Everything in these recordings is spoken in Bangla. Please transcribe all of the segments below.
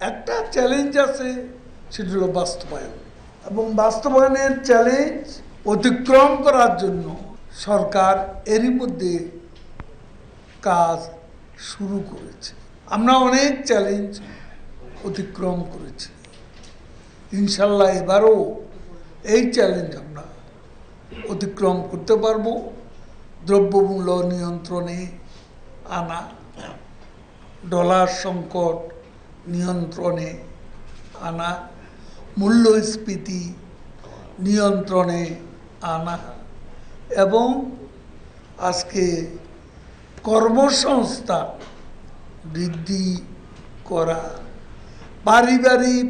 একটা চ্যালেঞ্জ আছে, সেটি হলো বাস্তবায়ন। এবং বাস্তবায়নের চ্যালেঞ্জ অতিক্রম করার জন্য সরকার এরই মধ্যে কাজ শুরু করেছে। আমরা অনেক চ্যালেঞ্জ অতিক্রম করেছি। ইনশাল্লাহ এবারও এই চ্যালেঞ্জ আমরা অতিক্রম করতে পারব। দ্রব্যমূল্য নিয়ন্ত্রণে আনা, ডলার সংকট নিয়ন্ত্রণে আনা, মূল্যস্ফীতি নিয়ন্ত্রণে আনা এবং আজকে কর্মসংস্থান বৃদ্ধি করা। পারিবারিক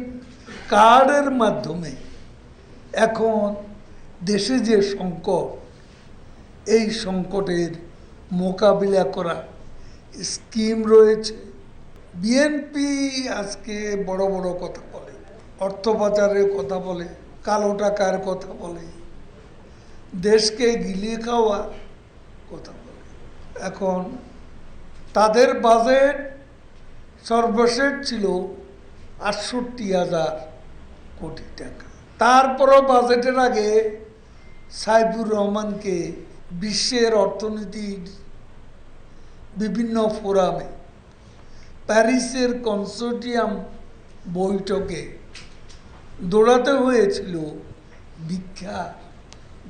কার্ডের মাধ্যমে এখন দেশে যে সংকট, এই সংকটের মোকাবিলা করা স্কিম রয়েছে। বিএনপি আজকে বড় বড় কথা বলে, অর্থ পাচারের কথা বলে, কালো টাকার কথা বলে, দেশকে গিলিয়ে খাওয়া কথা বলে। এখন তাদের বাজেট সর্বশেষ ছিল আটষট্টি হাজার কোটি টাকা। তারপরও বাজেটের আগে সাইফুর রহমানকে বিশ্বের অর্থনীতির বিভিন্ন ফোরামে প্যারিসের কনসোর্টিয়াম বৈঠকে দৌড়াতে হয়েছিল ভিক্ষা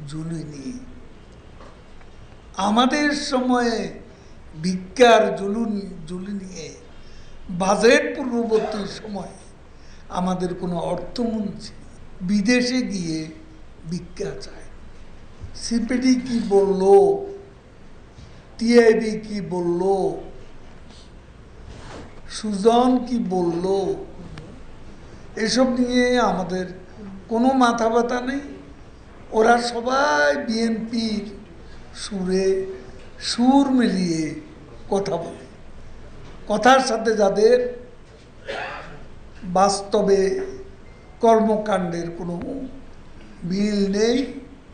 ঝুলি নিয়ে আমাদের সময়ে ভিক্ষার জুলুন নিয়ে বাজেট পূর্ববর্তী সময়ে আমাদের কোনো অর্থমন্ত্রী বিদেশে গিয়ে ভিক্ষা চায়। সিপিডি কি বলল? টিআইবি কি বলল? সুজন কি বলল? এসব নিয়ে আমাদের কোনো মাথা ব্যথা নেই। ওরা সবাই বিএনপির সুরে সুর মিলিয়ে কথা বলে। কথার সাথে যাদের বাস্তবে কর্মকাণ্ডের কোনো মিল নেই।